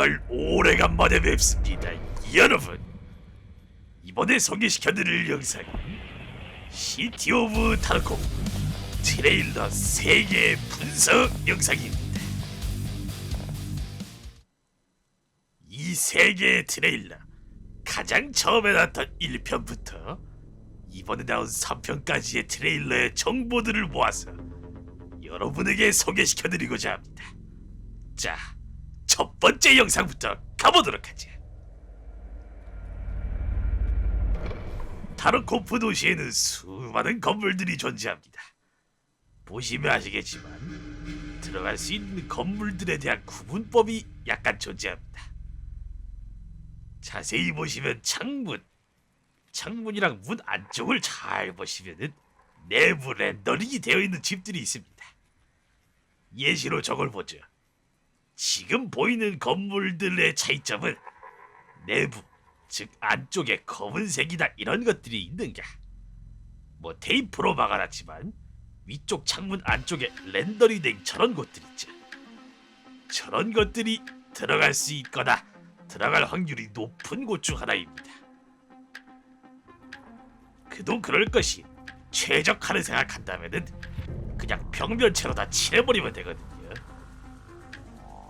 정말 오래간만에 뵙습니다, 여러분. 이번에 소개시켜드릴 영상은 시티 오브 타르코 트레일러 세계 분석 영상입니다. 이세 개의 트레일러 가장 처음에 나왔던 1편부터 이번에 나온 3편까지의 트레일러의 정보들을 모아서 여러분에게 소개시켜드리고자 합니다. 자, 첫 번째 영상부터 가보도록 하죠. 타르코프 도시에는 수많은 건물들이 존재합니다. 보시면 아시겠지만 들어갈 수 있는 건물들에 대한 구분법이 약간 존재합니다. 자세히 보시면 창문, 창문이랑 문 안쪽을 잘 보시면은 내부 렌더링이 되어 있는 집들이 있습니다. 예시로 저걸 보죠. 지금 보이는 건물들의 차이점은 내부, 즉 안쪽에 검은색이나 이런 것들이 있는가. 뭐 테이프로 막아놨지만 위쪽 창문 안쪽에 렌더링된 저런 곳들 있죠. 저런 것들이 들어갈 수 있거나 들어갈 확률이 높은 곳 중 하나입니다. 그도 그럴 것이 최적화를 생각한다면은 그냥 벽면체로 다 칠해버리면 되거든요.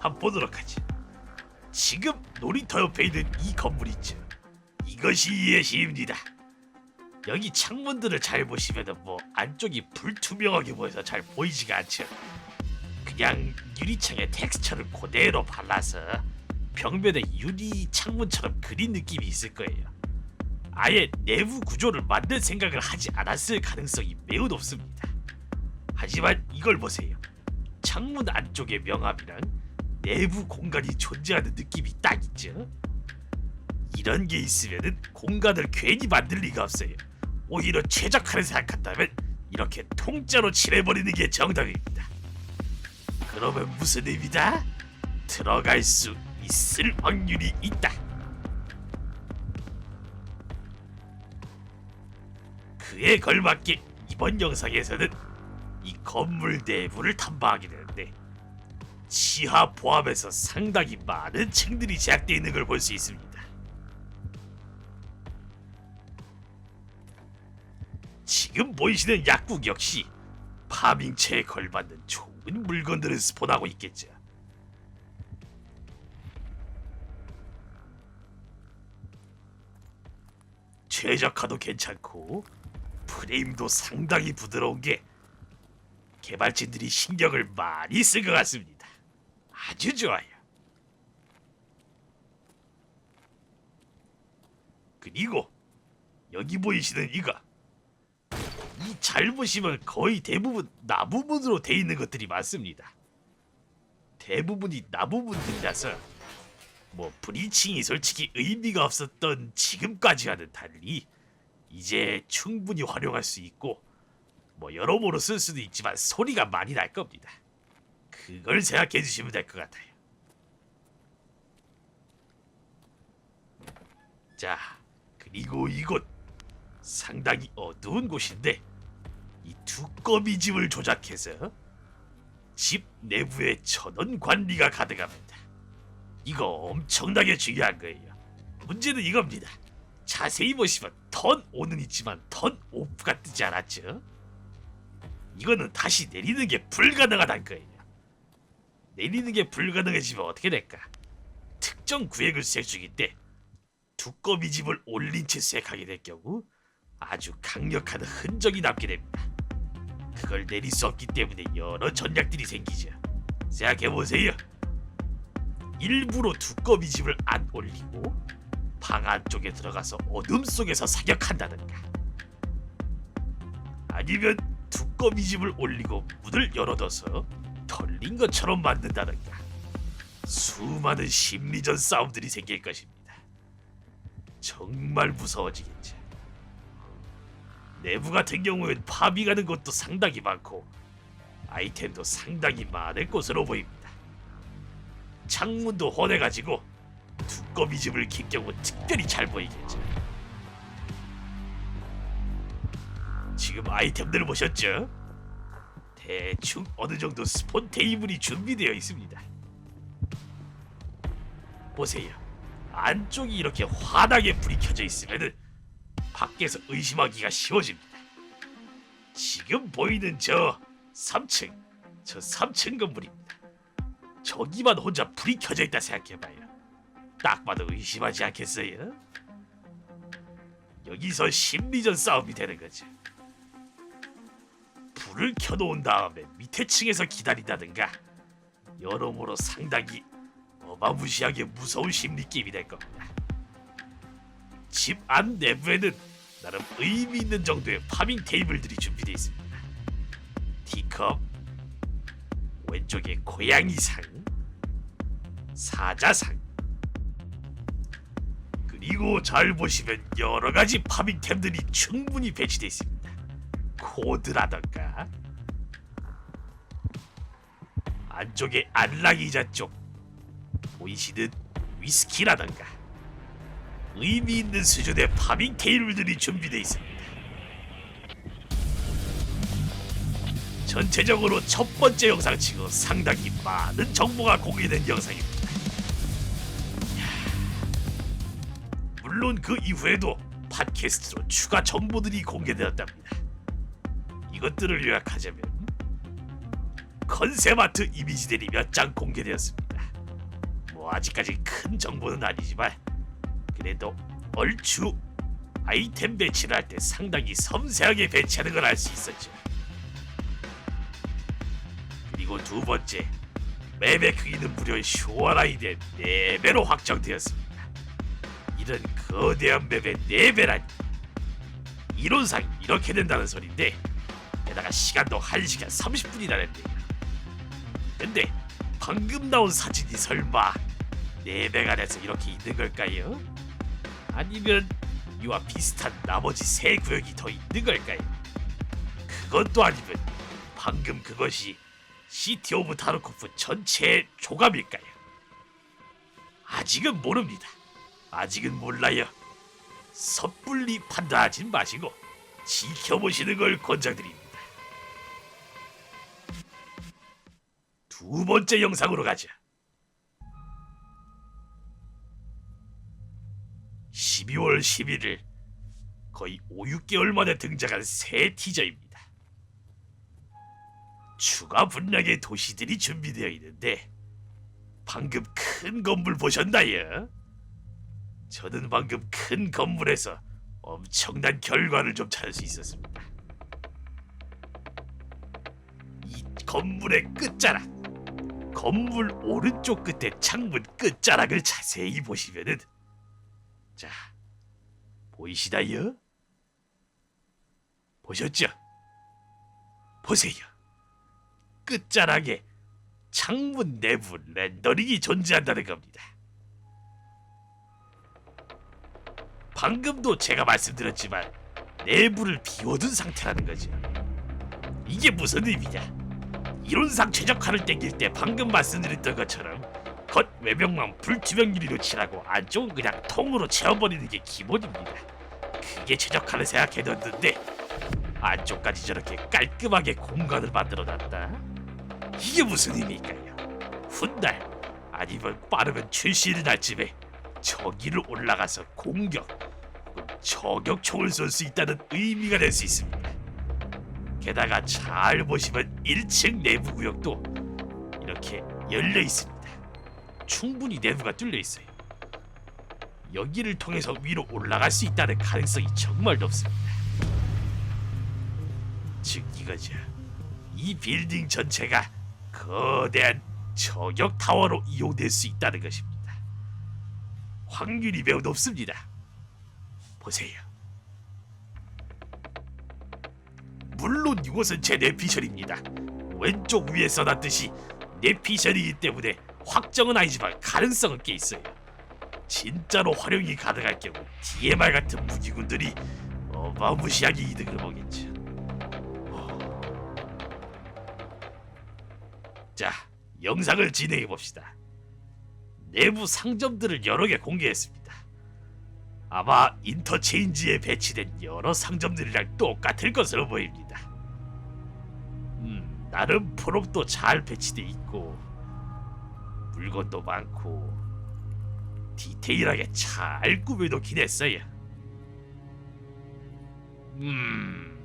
한번 보도록 하지. 지금 놀이터 옆에 있는 이 건물 있죠. 이것이 예시입니다. 여기 창문들을 잘 보시면은 뭐 안쪽이 불투명하게 보여서 잘 보이지가 않죠. 그냥 유리창에 텍스처를 그대로 발라서 벽면에 유리 창문처럼 그린 느낌이 있을 거예요. 아예 내부 구조를 만들 생각을 하지 않았을 가능성이 매우 높습니다. 하지만 이걸 보세요. 창문 안쪽의 명암이랑 내부 공간이 존재하는 느낌이 딱 있죠. 이런 게 있으면은 공간을 괜히 만들 리가 없어요. 오히려 최적화를 생각한다면 이렇게 통째로 칠해버리는 게 정답입니다. 그러면 무슨 의미다? 들어갈 수 있을 확률이 있다. 그에 걸맞게 이번 영상에서는 이 건물 내부를 탐방하게 되는데 지하 포함해서 상당히 많은 층들이 제작되어 있는 걸 볼 수 있습니다. 지금 보이시는 약국 역시 파밍체에 걸맞는 좋은 물건들을 스폰하고 있겠죠. 최적화도 괜찮고 프레임도 상당히 부드러운 게 개발진들이 신경을 많이 쓴 것 같습니다. 아주 좋아요. 그리고 여기 보이시는 이거 이잘 보시면 거의 대부분 나무문으로 돼 있는 것들이 많습니다. 대부분이 나무문들이라서 뭐 브리칭이 솔직히 의미가 없었던 지금까지와는 달리 이제 충분히 활용할 수 있고 뭐 여러모로 쓸 수도 있지만 소리가 많이 날 겁니다. 그걸 생각해 주시면 될 것 같아요. 자, 그리고 이곳 상당히 어두운 곳인데 이 두꺼비 집을 조작해서 집 내부에 전원 관리가 가능합니다. 이거 엄청나게 중요한 거예요. 문제는 이겁니다. 자세히 보시면 턴 오는 있지만 턴 오프가 뜨지 않았죠? 이거는 다시 내리는 게 불가능하다는 거예요. 내리는 게 불가능해지면 어떻게 될까? 특정 구획을 중일 때 두꺼비 집을 올린 채 수색하게 될 경우 아주 강력한 흔적이 남게 됩니다. 그걸 내릴 수 없기 때문에 여러 전략들이 생기죠. 생각해 보세요. 일부러 두꺼비 집을 안 올리고 방 안쪽에 들어가서 어둠 속에서 사격한다든가 아니면 두꺼비 집을 올리고 문을 열어둬서 털린 것처럼 만든다든가 수많은 심리전 싸움들이 생길 것입니다. 정말 무서워지겠죠. 내부 같은 경우엔 파밍하는 것도 상당히 많고 아이템도 상당히 많을 것으로 보입니다. 창문도 헌해가지고 두꺼비 집을 킨 경우 특별히 잘 보이겠죠. 지금 아이템들을 보셨죠? 대충 어느 정도 스폰 테이블이 준비되어 있습니다. 보세요. 안쪽이 이렇게 환하게 불이 켜져 있으면은 밖에서 의심하기가 쉬워집니다. 지금 보이는 저 3층, 저 3층 건물입니다. 저기만 혼자 불이 켜져 있다 생각해봐요. 딱 봐도 의심하지 않겠어요? 여기서 심리전 싸움이 되는 거죠. 불을 켜놓은 다음에 밑에 층에서 기다린다든가 여러모로 상당히 어마무시하게 무서운 심리 게임이 될 겁니다. 집 안 내부에는 나름 의미 있는 정도의 파밍 테이블들이 준비되어 있습니다. 티컵, 왼쪽에 고양이상, 사자상, 그리고 잘 보시면 여러 가지 파밍템들이 충분히 배치되어 있습니다. 코드라던가 안쪽에 안락이자 쪽 보이시는 위스키라던가 의미 있는 수준의 파밍 테이블들이 준비되어 있습니다. 전체적으로 첫 번째 영상 치고 상당히 많은 정보가 공개된 영상입니다. 물론 그 이후에도 팟캐스트로 추가 정보들이 공개되었답니다. 이것들을 요약하자면 컨셉 아트 이미지들이 몇 장 공개되었습니다. 뭐 아직까지 큰 정보는 아니지만 그래도 얼추 아이템 배치를 할 때 상당히 섬세하게 배치하는 걸 알 수 있었죠. 그리고 두 번째 맵의 크기는 무려 쇼와라이드의 4배로 확정되었습니다. 이런 거대한 맵의 4배라니 이론상 이렇게 된다는 소린데 게다가 시간도 1시간 30분이라는데요. 근데 방금 나온 사진이 설마 4배가 돼서 이렇게 있는 걸까요? 아니면 이와 비슷한 나머지 세 구역이 더 있는 걸까요? 그것도 아니면 방금 그것이 시티 오브 타르코프 전체의 조감일까요? 아직은 모릅니다. 아직은 몰라요. 섣불리 판단하지 마시고 지켜보시는 걸 권장드립니다. 두 번째 영상으로 가자. 12월 11일 거의 5, 6개월 만에 등장한 새 티저입니다. 추가 분량의 도시들이 준비되어 있는데 방금 큰 건물 보셨나요? 저는 방금 큰 건물에서 엄청난 결과를 좀 찾을 수 있었습니다. 이 건물의 끝자락, 건물 오른쪽 끝에 창문 끝자락을 자세히 보시면은 자 보이시나요? 보셨죠? 보세요. 끝자락에 창문 내부 렌더링이 존재한다는 겁니다. 방금도 제가 말씀드렸지만 내부를 비워둔 상태라는 거죠. 이게 무슨 의미냐? 이론상 최적화를 땡길 때 방금 말씀드렸던 것처럼 겉 외벽만 불투명 유리로 칠하고 안쪽은 그냥 통으로 채워버리는 게 기본입니다. 그게 최적화를 생각해뒀는데 안쪽까지 저렇게 깔끔하게 공간을 만들어놨다. 이게 무슨 의미일까요? 훗날 아니면 빠르면 출시를 날 쯤에 저기를 올라가서 공격 혹은 저격총을 쏠 수 있다는 의미가 될 수 있습니다. 게다가 잘 보시면 1층 내부 구역도 이렇게 열려 있습니다. 충분히 내부가 뚫려 있어요. 여기를 통해서 위로 올라갈 수 있다는 가능성이 정말 높습니다. 즉 이거죠. 이 빌딩 전체가 거대한 저격 타워로 이용될 수 있다는 것입니다. 확률이 매우 높습니다. 보세요. 물론 이곳은 제 내피셜입니다. 왼쪽 위에 써놨듯이 내피셜이기 때문에 확정은 아니지만 가능성은 꽤 있어요. 진짜로 활용이 가능할 경우 DMR 같은 무기군들이 어마무시하게 이득을 보겠죠. 자, 영상을 진행해 봅시다. 내부 상점들을 여러 개 공개했습니다. 아마 인터체인지에 배치된 여러 상점들이랑 똑같을 것으로 보입니다. 음, 나름 프롭도 잘 배치돼 있고 물건도 많고 디테일하게 잘 꾸며놓긴 했어요. 음...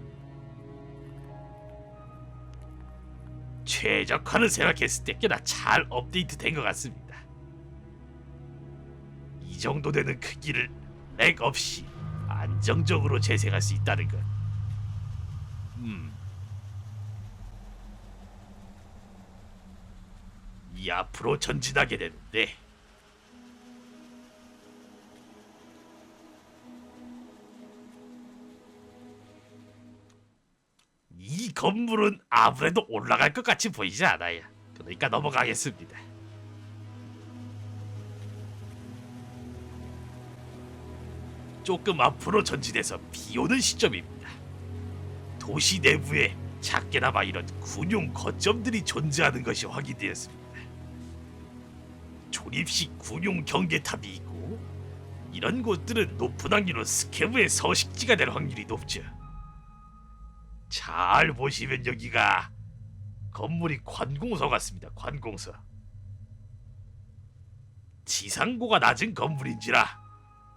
최적화를 생각했을 때 꽤나 잘 업데이트 된 것 같습니다. 이 정도 되는 크기를 렉 없이 안정적으로 재생할 수 있다는 것. 음. 이 앞으로 전진하게 되는데 이 건물은 아무래도 올라갈 것 같이 보이지 않아요. 그러니까 넘어가겠습니다. 조금 앞으로 전진해서 비 오는 시점입니다. 도시 내부에 작게나마 이런 군용 거점들이 존재하는 것이 확인되었습니다. 조립식 군용 경계탑이 있고 이런 곳들은 높은 확률로 스캐브의 서식지가 될 확률이 높죠. 잘 보시면 여기가 건물이 관공서 같습니다. 관공서. 지상고가 낮은 건물인지라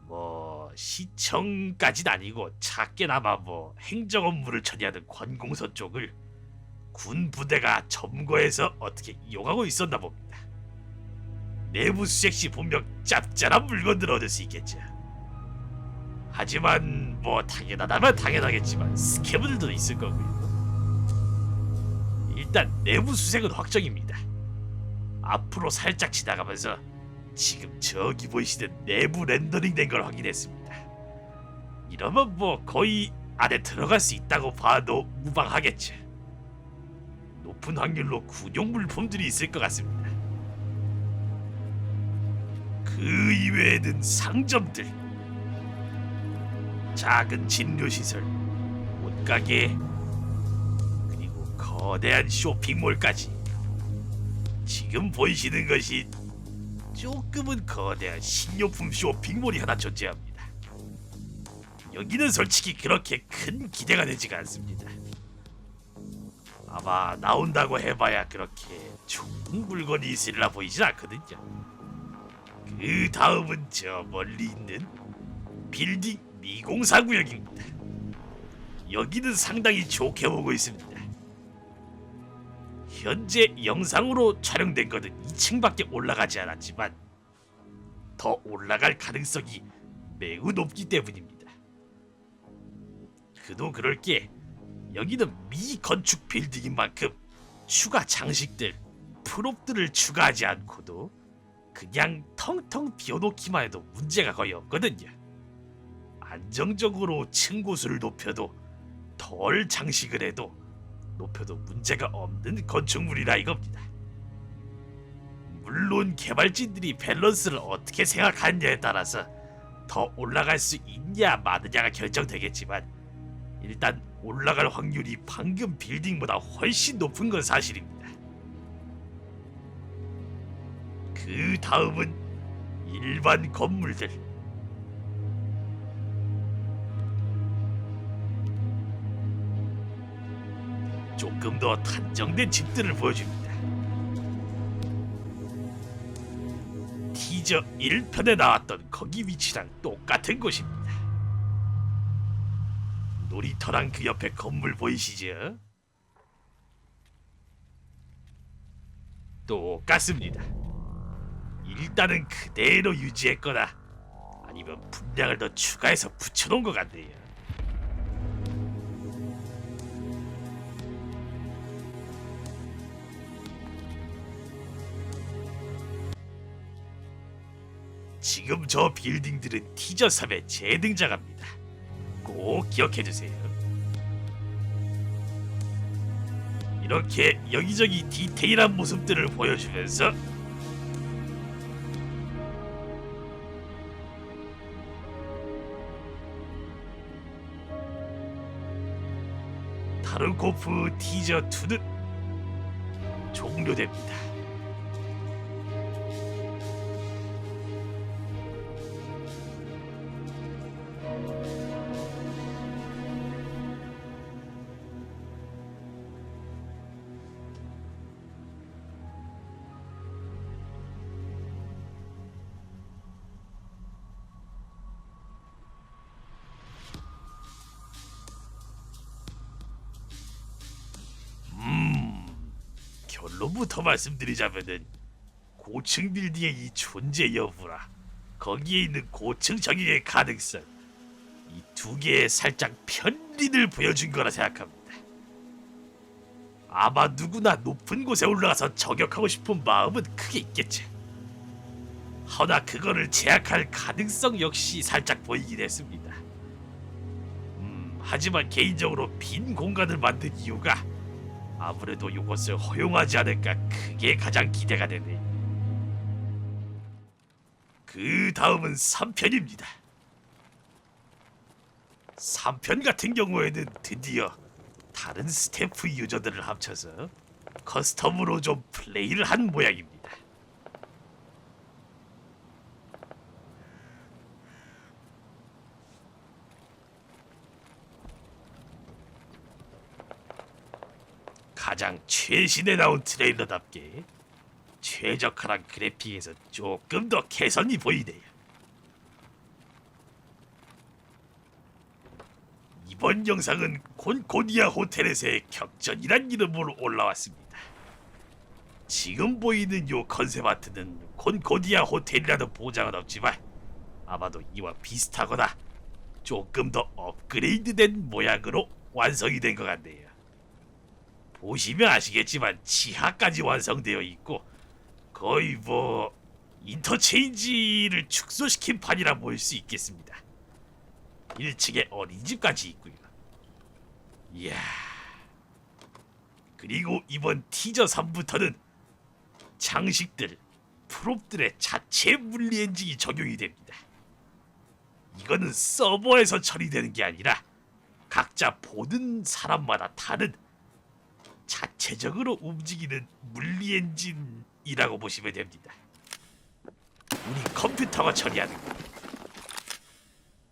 뭐 시청까진 아니고 작게나마 뭐 행정 업무를 처리하는 관공서 쪽을 군 부대가 점거해서 어떻게 이용하고 있었나 봅니다. 내부 수색 시 분명 짭짤한 물건들 얻을 수 있겠죠. 하지만 뭐 당연하다면 당연하겠지만 스캐브들도 있을 거고요. 일단 내부 수색은 확정입니다. 앞으로 살짝 지나가면서 지금 저기 보이시는 내부 렌더링 된 걸 확인했습니다. 이러면 뭐 거의 안에 들어갈 수 있다고 봐도 무방하겠죠. 높은 확률로 군용 물품들이 있을 것 같습니다. 그 이외에는 상점들, 작은 진료 시설, 옷가게, 그리고 거대한 쇼핑몰까지. 지금 보이시는 것이 조금은 거대한 식료품 쇼핑몰이 하나 존재합니다. 여기는 솔직히 그렇게 큰 기대가 되지가 않습니다. 아마 나온다고 해봐야 그렇게 좋은 물건이 있으리라 보이진 않거든요. 그 다음은 저 멀리 있는 빌딩 미공사 구역입니다. 여기는 상당히 좋게 보고 있습니다. 현재 영상으로 촬영된 것은 2층밖에 올라가지 않았지만 더 올라갈 가능성이 매우 높기 때문입니다. 그도 그럴 게 여기는 미건축 빌딩인 만큼 추가 장식들, 프롭들을 추가하지 않고도 그냥 텅텅 비워놓기만 해도 문제가 거의 없거든요. 안정적으로 층고수를 높여도 덜 장식을 해도 높여도 문제가 없는 건축물이라 이겁니다. 물론 개발진들이 밸런스를 어떻게 생각하느냐에 따라서 더 올라갈 수 있냐 마느냐가 결정되겠지만 일단 올라갈 확률이 방금 빌딩보다 훨씬 높은 건 사실입니다. 그 다음은 일반 건물들. 조금 더 단정된 집들을 보여줍니다. 티저 1편에 나왔던 거기 위치랑 똑같은 곳입니다. 놀이터랑 그 옆에 건물 보이시죠? 똑같습니다. 일단은 그대로 유지했거나 아니면 분량을 더 추가해서 붙여놓은 것 같네요. 지금 저 빌딩들은 티저 3에 재등장합니다. 꼭 기억해주세요. 이렇게 여기저기 디테일한 모습들을 보여주면서 타르코프 티저 2는 종료됩니다. 결론부터 말씀드리자면은 고층 빌딩의 이 존재 여부라 거기에 있는 고층 정의의 가능성 이 두 개의 살짝 편리를 보여준 거라 생각합니다. 아마 누구나 높은 곳에 올라가서 저격하고 싶은 마음은 크게 있겠지. 허나 그거를 제약할 가능성 역시 살짝 보이긴 했습니다. 음, 하지만 개인적으로 빈 공간을 만든 이유가 아무래도 이것을 허용하지 않을까 그게 가장 기대가 되네. 그 다음은 3편입니다. 3편 같은 경우에는 드디어 다른 스태프 유저들을 합쳐서 커스텀으로 좀 플레이를 한 모양입니다. 가장 최신에 나온 트레일러답게 최적화한 그래픽에서 조금 더 개선이 보이네요. 이번 영상은 콘코디아 호텔에서의 격전이란 이름으로 올라왔습니다. 지금 보이는 요 컨셉 아트는 콘코디아 호텔이라는 보장은 없지만 아마도 이와 비슷하거나 조금 더 업그레이드된 모양으로 완성이 된 것 같네요. 보시면 아시겠지만 지하까지 완성되어 있고 거의 뭐 인터체인지를 축소시킨 판이라 보일 수 있겠습니다. 1층에 어린이집까지 있고요. 이야. 그리고 이번 티저 3부터는 장식들, 프롭들의 자체 물리 엔진이 적용이 됩니다. 이거는 서버에서 처리되는 게 아니라 각자 보는 사람마다 다른 자체적으로 움직이는 물리 엔진이라고 보시면 됩니다. 우리 컴퓨터가 처리하는 거.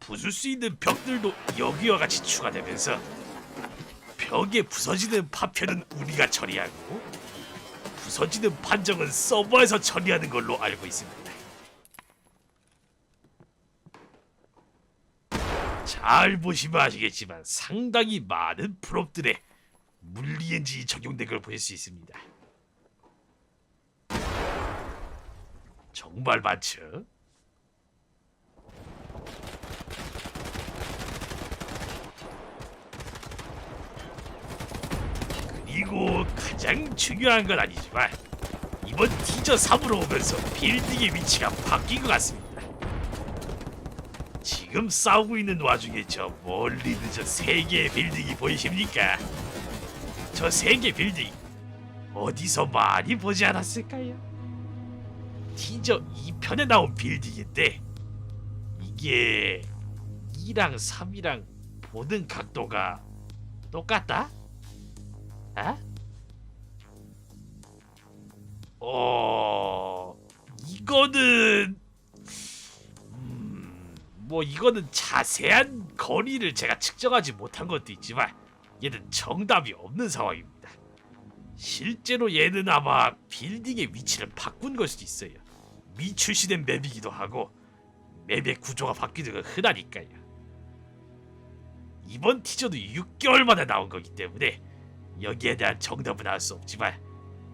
부술 수 있는 벽들도 여기와 같이 추가되면서 벽에 부서지는 파편은 우리가 처리하고 부서지는 판정은 서버에서 처리하는 걸로 알고 있습니다. 잘 보시면 아시겠지만 상당히 많은 프롭들의 물리 엔진이 적용된 걸 보실 수 있습니다. 정말 많죠? 그리고 가장 중요한 건 아니지만 이번 티저 3으로 오면서 빌딩의 위치가 바뀐 것 같습니다. 지금 싸우고 있는 와중에 저 멀리 저세 개의 빌딩이 보이십니까? 저세개 빌딩 어디서 많이 보지 않았을까요? 티저 2편에 나온 빌딩인데 이게 2랑 3이랑 보는 각도가 똑같다? 아? 어 이거는 음, 뭐 이거는 자세한 거리를 제가 측정하지 못한 것도 있지만 얘는 정답이 없는 상황입니다. 실제로 얘는 아마 빌딩의 위치를 바꾼 걸 수도 있어요. 미출시된 맵이기도 하고 맵의 구조가 바뀌는 건 흔하니까요. 이번 티저도 6개월 만에 나온 거기 때문에 여기에 대한 정답은 알 수 없지만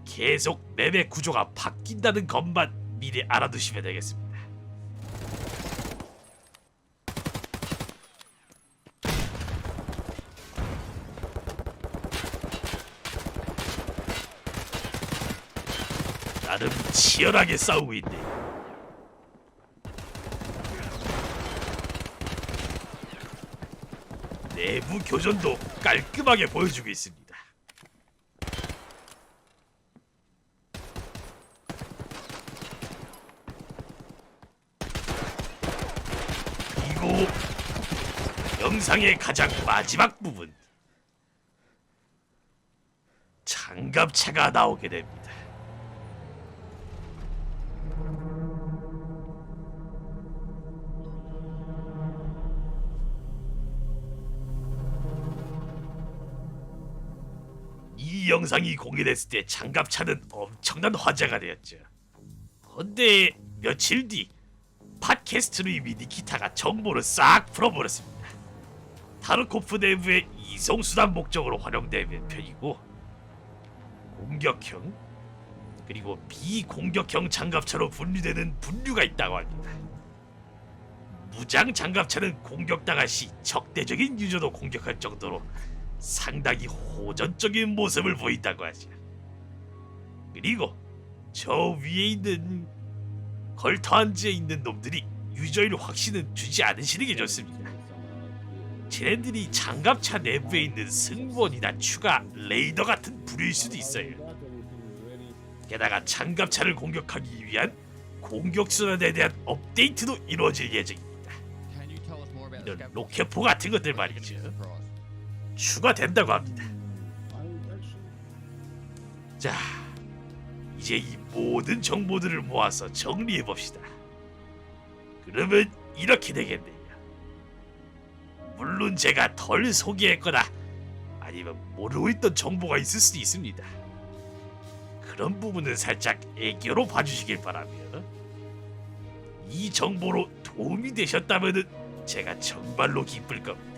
계속 맵의 구조가 바뀐다는 것만 미리 알아두시면 되겠습니다. 나름 치열하게 싸우고 있네. 내부 교전도 깔끔하게 보여주고 있습니다. 그리고 영상의 가장 마지막 부분 장갑차가 나오게 됩니다. 영상이 공개됐을 때 장갑차는 엄청난 화제가 되었죠. 근데 며칠 뒤 팟캐스트로 이미 니키타가 정보를 싹 풀어버렸습니다. 타르코프 내부의 이송수단 목적으로 활용되는 편이고 공격형, 그리고 비공격형 장갑차로 분류되는 분류가 있다고 합니다. 무장 장갑차는 공격당할 시 적대적인 유저도 공격할 정도로 상당히 호전적인 모습을 보인다고 하죠. 그리고 저 위에 있는 걸터한지에 있는 놈들이 유저일 확신은 주지 않으시는 게 좋습니다. 쟤네들이 장갑차 내부에 있는 승무원이나 추가 레이더 같은 부류일 수도 있어요. 게다가 장갑차를 공격하기 위한 공격 수단에 대한 업데이트도 이루어질 예정입니다. 이런 로켓포 같은 것들 말이죠. 추가된다고 합니다. 자, 이제 이 모든 정보들을 모아서 정리해 봅시다. 그러면 이렇게 되겠네요. 물론 제가 덜 소개했거나 아니면 모르고 있던 정보가 있을 수도 있습니다. 그런 부분은 살짝 애교로 봐주시길 바라며 이 정보로 도움이 되셨다면 제가 정말로 기쁠 겁니다.